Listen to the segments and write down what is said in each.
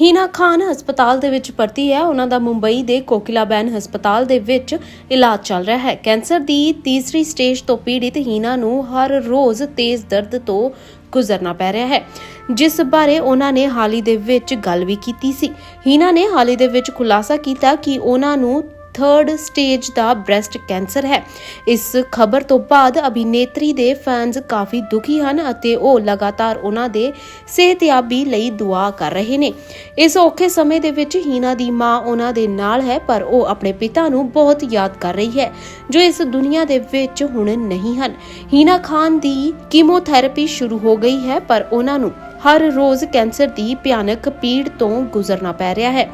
ਹੀਨਾ ਖਾਨ ਹਸਪਤਾਲ ਦੇ ਵਿੱਚ ਭਰਤੀ ਹੈ। ਉਹਨਾਂ ਦਾ ਮੁੰਬਈ ਦੇ ਕੋਕਿਲਾਬੈਨ ਹਸਪਤਾਲ ਦੇ ਵਿੱਚ ਇਲਾਜ ਚੱਲ ਰਿਹਾ ਹੈ। ਕੈਂਸਰ ਦੀ ਤੀਸਰੀ ਸਟੇਜ ਤੋਂ ਪੀੜਿਤ ਹੀਨਾ ਨੂੰ ਹਰ ਰੋਜ਼ ਤੇਜ਼ ਦਰਦ ਤੋਂ ਗੁਜ਼ਰਨਾ ਪੈ ਰਿਹਾ ਹੈ। ਜਿਸ ਬਾਰੇ ਉਹਨਾਂ ਨੇ ਹਾਲ ਹੀ ਦੇ ਵਿੱਚ ਗੱਲ ਵੀ ਕੀਤੀ ਸੀ। ਹੀਨਾ ਨੇ ਹਾਲ ਹੀ ਦੇ ਵਿੱਚ ਖੁਲਾਸਾ ਕੀਤਾ ਕਿ ਉਹਨਾਂ ਨੂੰ ਥਰਡ ਸਟੇਜ ਦਾ ਬ੍ਰੈਸਟ ਕੈਂਸਰ ਹੈ। ਇਸ ਖਬਰ ਤੋਂ ਬਾਅਦ ਅਭਿਨੇਤਰੀ ਦੇ ਫੈਨਸ ਕਾਫੀ ਦੁਖੀ ਹਨ ਅਤੇ ਉਹ ਲਗਾਤਾਰ ਉਹਨਾਂ ਦੇ ਸਿਹਤਯਾਬੀ ਲਈ ਦੁਆ ਕਰ ਰਹੇ ਨੇ। ਇਸ ਔਖੇ ਸਮੇਂ ਦੇ ਵਿੱਚ ਹੀਨਾ ਦੀ ਮਾਂ ਉਹਨਾਂ ਦੇ ਨਾਲ ਹੈ, ਪਰ ਉਹ ਆਪਣੇ ਪਿਤਾ ਨੂੰ ਬਹੁਤ ਯਾਦ ਕਰ ਰਹੀ ਹੈ, ਜੋ ਇਸ ਦੁਨੀਆ ਦੇ ਵਿੱਚ ਹੁਣ ਨਹੀਂ ਹਨ। ਹੀਨਾ ਖਾਨ ਦੀ ਕੀਮੋਥੈਰੇਪੀ ਸ਼ੁਰੂ ਹੋ ਗਈ ਹੈ, ਪਰ ਉਹਨਾਂ ਨੂੰ ਹਰ ਰੋਜ਼ ਕੈਂਸਰ ਦੀ ਭਿਆਨਕ ਪੀੜ ਤੋਂ ਗੁਜ਼ਰਨਾ ਪੈ ਰਿਹਾ ਹੈ।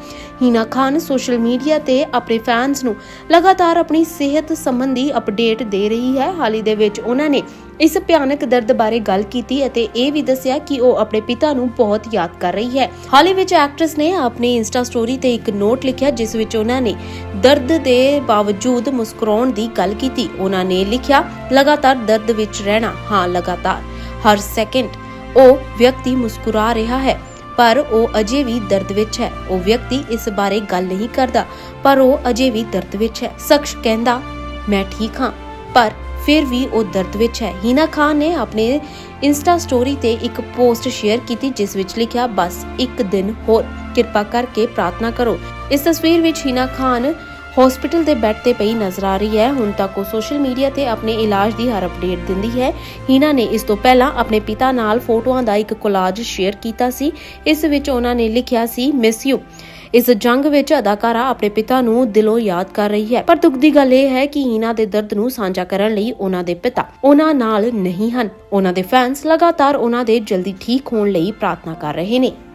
ਹੀਨਾ ਖਾਨ ਸੋਸ਼ਲ ਮੀਡੀਆ ਤੇ ਆਪਣੇ ਫੈਨਸ ਨੂੰ ਲਗਾਤਾਰ ਆਪਣੀ ਸਿਹਤ ਸੰਬੰਧੀ ਅਪਡੇਟ ਦੇ ਰਹੀ ਹੈ। ਹਾਲ ਦੇ ਵਿੱਚ ਉਹਨਾਂ ਨੇ ਇਸ ਭਿਆਨਕ ਦਰਦ ਬਾਰੇ ਗੱਲ ਕੀਤੀ ਅਤੇ ਇਹ ਵੀ ਦੱਸਿਆ ਕਿ ਉਹ ਆਪਣੇ ਪਿਤਾ ਨੂੰ ਬਹੁਤ ਯਾਦ ਕਰ ਰਹੀ ਹੈ। ਹਾਲ ਹੀ ਵਿੱਚ ਐਕਟਰੈਸ ਨੇ ਆਪਣੀ ਇੰਸਟਾ ਸਟੋਰੀ ਤੇ ਇੱਕ ਨੋਟ ਲਿਖਿਆ, ਜਿਸ ਵਿੱਚ ਉਹਨਾਂ ਨੇ ਦਰਦ ਦੇ ਬਾਵਜੂਦ ਮੁਸਕਰਾਉਣ ਦੀ ਗੱਲ ਕੀਤੀ। ਉਹਨਾਂ ਨੇ ਲਿਖਿਆ, ਲਗਾਤਾਰ ਦਰਦ ਵਿੱਚ ਰਹਿਣਾ। ਹਾਂ, ਲਗਾਤਾਰ। ਹਰ ਸੈਕਿੰਡ ਉਹ ਵਿਅਕਤੀ ਮੁਸਕਰਾ ਰਿਹਾ ਹੈ, ਪਰ ਉਹ ਅਜੇ ਵੀ ਦਰਦ ਵਿੱਚ ਹੈ। ਉਹ ਵਿਅਕਤੀ ਇਸ ਬਾਰੇ ਗੱਲ ਨਹੀਂ ਕਰਦਾ, ਪਰ ਉਹ ਅਜੇ ਵੀ ਦਰਦ ਵਿੱਚ ਹੈ। ਸ਼ਖਸ ਕਹਿੰਦਾ, ਮੈਂ ਠੀਕ ਹਾਂ। ਪਰ ਫਿਰ ਵੀ ਉਹ ਦਰਦ ਵਿੱਚ ਹੈ। ਹੀਨਾ ਖਾਨ ਨੇ ਆਪਣੇ ਇੰਸਟਾ ਸਟੋਰੀ ਤੇ ਇੱਕ ਪੋਸਟ ਸ਼ੇਅਰ ਕੀਤੀ, ਜਿਸ ਵਿੱਚ ਲਿਖਿਆ, ਬਸ ਇੱਕ ਦਿਨ ਹੋਰ। ਕਿਰਪਾ ਕਰਕੇ ਪ੍ਰਾਰਥਨਾ ਕਰੋ। ਇਸ ਤਸਵੀਰ ਵਿੱਚ ਹੀਨਾ ਖਾਨ ਹਸਪੀਟਲ ਦੇ ਬੈੱਡ ਤੇ ਪਈ ਨਜ਼ਰ ਆ ਰਹੀ ਹੈ। ਹੁਣ ਤੱਕ ਉਹ ਸੋਸ਼ਲ ਮੀਡੀਆ ਤੇ ਆਪਣੇ ਇਲਾਜ ਦੀ ਹਰ ਅਪਡੇਟ ਦਿੰਦੀ ਹੈ। ਹੀਨਾ ਨੇ ਇਸ ਤੋਂ ਪਹਿਲਾਂ ਆਪਣੇ ਪਿਤਾ ਨਾਲ ਫੋਟੋਆਂ ਦਾ ਇੱਕ ਕੋਲਾਜ ਸ਼ੇਅਰ ਕੀਤਾ ਸੀ। ਇਸ ਵਿੱਚ ਉਹਨਾਂ ਨੇ ਲਿਖਿਆ ਸੀ ਮਿਸ ਯੂ ਇਸ ਜੰਗ ਵਿੱਚ ਅਦਾਕਾਰਾ ਆਪਣੇ ਪਿਤਾ ਨੂੰ ਦਿਲੋਂ ਯਾਦ ਕਰ ਰਹੀ ਹੈ। ਪਰ ਦੁੱਖ ਦੀ ਗੱਲ ਇਹ ਹੈ ਕਿ ਹੀਨਾ ਦੇ ਦਰਦ ਨੂੰ ਸਾਂਝਾ ਕਰਨ ਲਈ ਉਹਨਾਂ ਦੇ ਪਿਤਾ ਉਹਨਾਂ ਨਾਲ ਨਹੀਂ ਹਨ। ਉਹਨਾਂ ਦੇ ਫੈਨਸ ਲਗਾਤਾਰ ਉਹਨਾਂ ਦੇ ਜਲਦੀ ਠੀਕ ਹੋਣ ਲਈ ਪ੍ਰਾਰਥਨਾ ਕਰ ਰਹੇ ਨੇ।